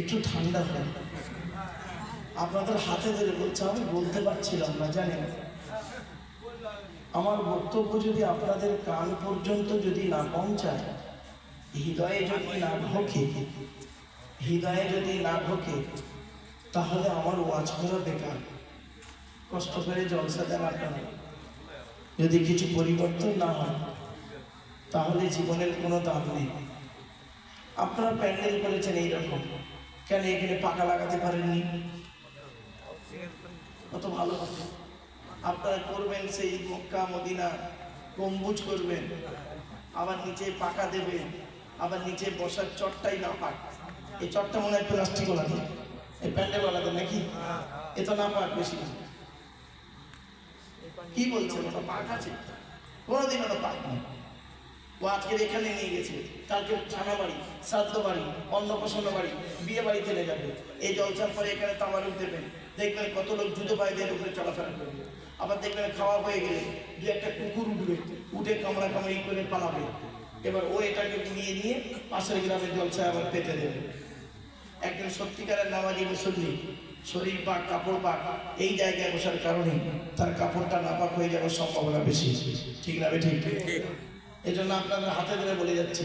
একটু ঠান্ডা হয়। আপনাদের হাতে ধরে বলছে, আমি বলতে পারছিলাম না জানেন আমার বক্তব্য যদি আপনাদের কান পর্যন্ত যদি না পৌঁছায়, হৃদয়ে যদি না ঢোকে, হৃদয়ে যদি না ঢোকে, তাহলে আমার ওয়াজ করা বেকার। কষ্ট করে জলসা দেন আপনারা যদি কিছু পরিবর্তন না হয়, তাহলে জীবনের কোনো দাম নেই। আপনারা প্যান্ডেল করেছেন এইরকম। কেন এখানে পাকা লাগাতে পারেননি? কত ভালো আপনারা করবেন সেই মক্কা, মদিনা, গম্বুজ করবেন। আবার নিচে পাকা দেবেন আবার নিচে বসার চটটাই না পাক। এই চটটা মনে হয় প্লাস্টিক ওলাতে এই প্যান্ডেল ওলাতে নাকি? এ তো না পাক বেশি। কি বলছেন? ওটা পাক আছে? কোনোদিন ওটা পাক নেই। ও আজকের এখানে নিয়ে গেছে। কালকে থানা বাড়ি, শ্রাদ্ধ বাড়ি অন্নপ্রসন্ন বাড়ি, বিয়ে বাড়ি চলে যাবে। এই জলসার পরে এখানে তামারুক দেবেন। দেখবেন কত লোক জুতো পায়েদের উপরে চলাফেরা করবে। আবার দেখবেন খাওয়া হয়ে গেলে দু একটা কুকুর উঠবে, উঠে কামড়া কামড়ি করে পালাবে। এবার ও এটাকে নিয়ে নিয়ে পাশের গ্রামের জলসায় আবার পেতে দেবে। একজন সত্যিকারের নামাজি মুসল্লি, শরীর পাক, কাপড় পাক, এই জায়গায় বসার কারণে তার কাপড়টা নাপাক হয়ে যাওয়ার সম্ভাবনা বেশি। ঠিক না ঠিক। এই জন্য আপনাদের হাতে ধরে বলে যাচ্ছি,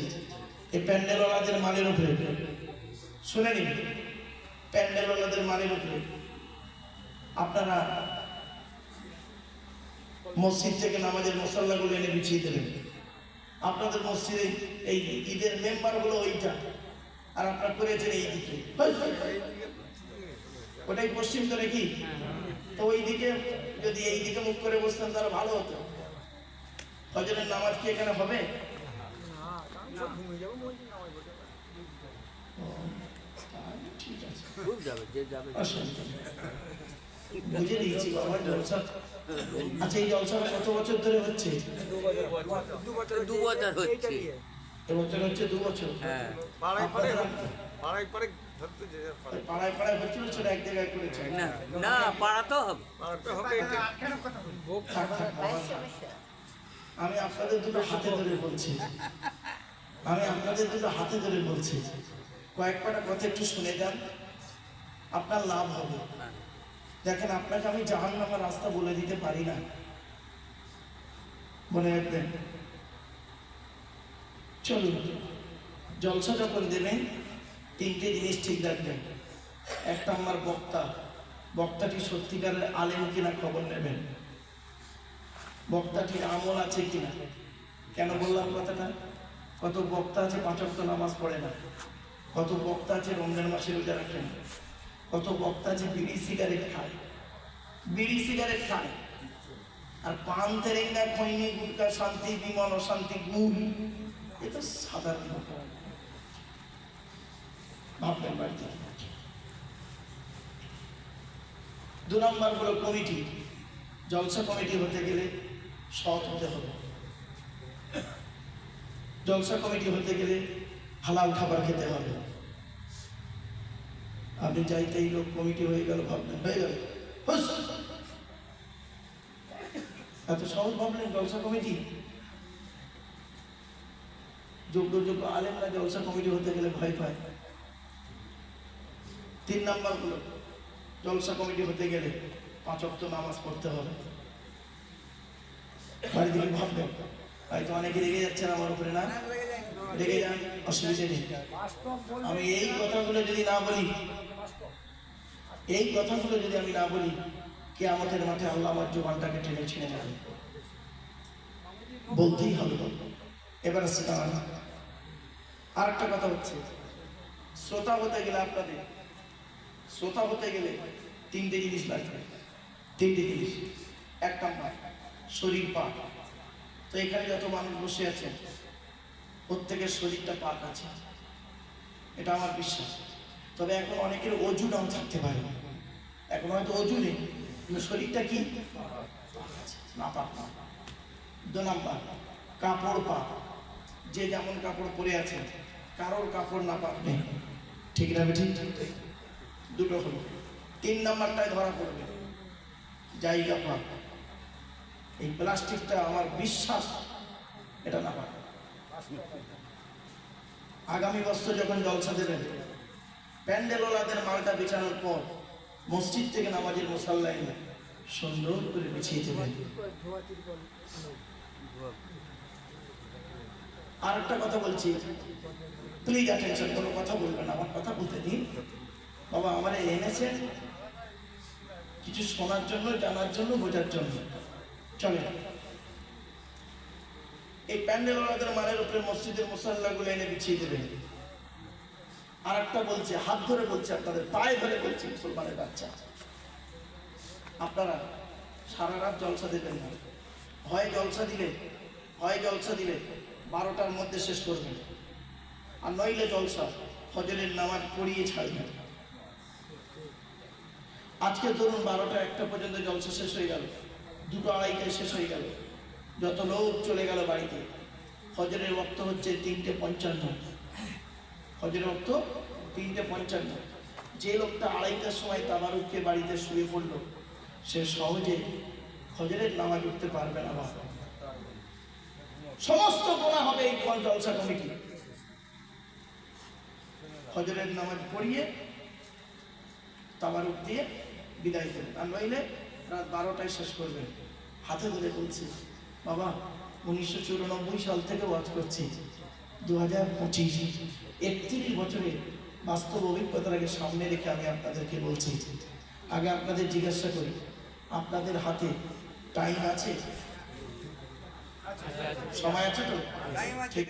এই প্যান্ডেলওয়ালাদের মানের উপরে। শুনে নিন, প্যান্ডেলওয়ালাদের মানের উপরে। আপনারা মসজিদ থেকে নামাজের মশাল্লাগুলো এনে বিছিয়ে দেবেন। আপনাদের মসজিদে এই ঈদের মেম্বারগুলো ওইটা, আর আপনার করেছেন এই দিকে। ওটাই পশ্চিম তো নাকি? তো ওই দিকে যদি এই দিকে মুখ করে বসতেন তাহলে ভালো হতো। ফজরের নামাজ কি এখানে হবে? ঠিক আছে খুব যাবে যে যাবে অসুবিধা নেই। বুঝে দিয়েছি বাবা জলসা আচ্ছা এই জলসাটা কত বছর ধরে হচ্ছে? দু বছর হচ্ছে। এবছর হচ্ছে দু বছর হ্যাঁ। পাড়ায় পাড়ায় পাড়ায় পাড়ায় পাড়ায়। না সেটা এক জায়গায় করেছে না না পাড়া তো হবে। পাড়াতে হবে এটা। আমি আপনাদের দুটো হাতে ধরে বলছি। আমি আপনাদের দুটো হাতে ধরে বলছি। কয়েক কটা কথা একটু শুনে যান। আপনার লাভ হবে। দেখেন, আপনাকে আমি জাহান নামার রাস্তা বলে দিতে পারি না। মনে রাখবেন। চলুন জলসা যখন দেবেন। তিনটে জিনিস ঠিক রাখবেন। একটা আমার বক্তা। বক্তাটি সত্যিকারের আলেম কিনা খবর নেবেন। বক্তাটির আমল আছে কিনা? কেন বললাম কথাটা? কত বক্তা আছে পাঁচক্ত নামাজ পড়ে না। কত বক্তা আছে, রমজান মাসে রোজা রাখে না। কত বক্তা আছে, বিড়ি সিগারেট খায়। বিড়ি সিগারেট খায়। আর পান তেরেঙ্গা, খৈনি, গুটকা, শান্তি, বিমল, অশান্তি গুল এ তো সাধারণ। ভাববেন বাড়িতে। দু নম্বর হলো কমিটি। জলসা কমিটি হতে গেলে সৎ হতে হবে। জলসা কমিটি হতে গেলে হালাল খাবার খেতে হবে। আপনি চাইতেই লোক কমিটি হয়ে গেল, ভাবলেন, হয়ে গেল। এত সহজ ভাবলেন জলসা কমিটি? যোগ্য যোগ্য আলেমরা জলসা কমিটি হতে গেলে ভয় পায়। তিন নাম্বার হলো জলসা কমিটি হতে গেলে পাঁচ অক্ত নামাজ পড়তে হবে। বাড়ি থেকে ভাববেন হয়তো অনেকে রেগে যাচ্ছেন আমার উপরে, না? রেগে যান, অসুবিধা নেই। আমি এই কথাগুলো যদি না বলি, এই কথাগুলো যদি আমি না বলি কে আমাদের মাঠে আল্লাহ আমার জোবানটাকে টেনে ছিঁড়ে যাবে। বলতেই হবে এবার আসছে দাঁড়ান। আর একটা কথা হচ্ছে, শ্রোতা হতে গেলে আপনাদের, শ্রোতা হতে গেলে তিনটে জিনিস লাগবে। তিনটে জিনিস। এক নাম্বার শরীর পাক তো এখানে যত মানুষ বসে আছেন, প্রত্যেকের শরীরটা পাক আছে। এটা আমার বিশ্বাস। তবে এখন অনেকের অজু নাও থাকতে পারে। এখন হয়তো অজু নেই, কিন্তু শরীরটা কি? না পাক না। দু নাম্বার, কাপড় পাক। যে যেমন কাপড় পরে আছে, কারোর কাপড় না পাক নেই। ঠিক না ঠিক দুটো হলো। তিন নাম্বারটায় ধরা পড়বে। জায়গা পাক। এই প্লাস্টিকটা আমার বিশ্বাস, এটা না পাক আগামী বছর যখন জলসা দেবেন প্যান্ডেলওয়ালাদের মালটা বিছানোর পর মসজিদ থেকে নামাজের মুসাল্লা এনে সুন্দর করে বিছিয়ে দেবেন আর একটা কথা বলছি প্লিজ অ্যাটেনশন কোনো কথা বলবেন আমার কথা বলতে দিন। বাবা, আমার এনেছেন কিছু শোনার জন্য, জানার জন্য, বোঝার জন্য। চলে এই প্যান্ডেলওয়ালাদের মালের উপরে মসজিদের মুসাল্লাগুলো এনে বিছিয়ে দেবেন আর একটা বলছে, হাত ধরে বলছে আপনাদের, পায়ে ধরে বলছে মুসলমানের বাচ্চা। আপনারা সারা রাত জলসা দেবেন না। হয় জলসা দিলে, হয় জলসা দিলে বারোটার মধ্যে শেষ করবেন। আর নইলে জলসা, ফজরের নামাজ পড়িয়ে ছাড়বেন। আজকে ধরুন বারোটা একটা পর্যন্ত জলসা শেষ হয়ে গেল। দুটো আড়াইটায় শেষ হয়ে গেল। যত লোক চলে গেল বাড়িতে। ফজরের রক্ত হচ্ছে তিনটে পঞ্চান্ন। ফজরের রক্ত তিনটে পঞ্চান্ন। যে লোকটা আড়াইটার সময় তাবারুককে বাড়িতে শুয়ে পড়ল, সে সহজে ফজরের নামাজ উঠতে পারবে না বাবা। সমস্ত গোনা হবে এই জলসা কমিটি ফজরের নামাজ পড়িয়ে তাবারুক দিয়ে বিদায় দেবেন আর নইলে রাত বারোটায় শেষ করবেন হাতে ধরে বলছি বাবা উনিশশো চুরানব্বই সাল থেকে ওয়াজ করছি। দু হাজার পঁচিশ একত্রিশ বছরে বাস্তব অভিজ্ঞতাটাকে সামনে রেখে আমি আপনাদেরকে বলছি। আগে আপনাদের জিজ্ঞাসা করি আপনাদের হাতে টাইম আছে? সময় আছে তো? ঠিক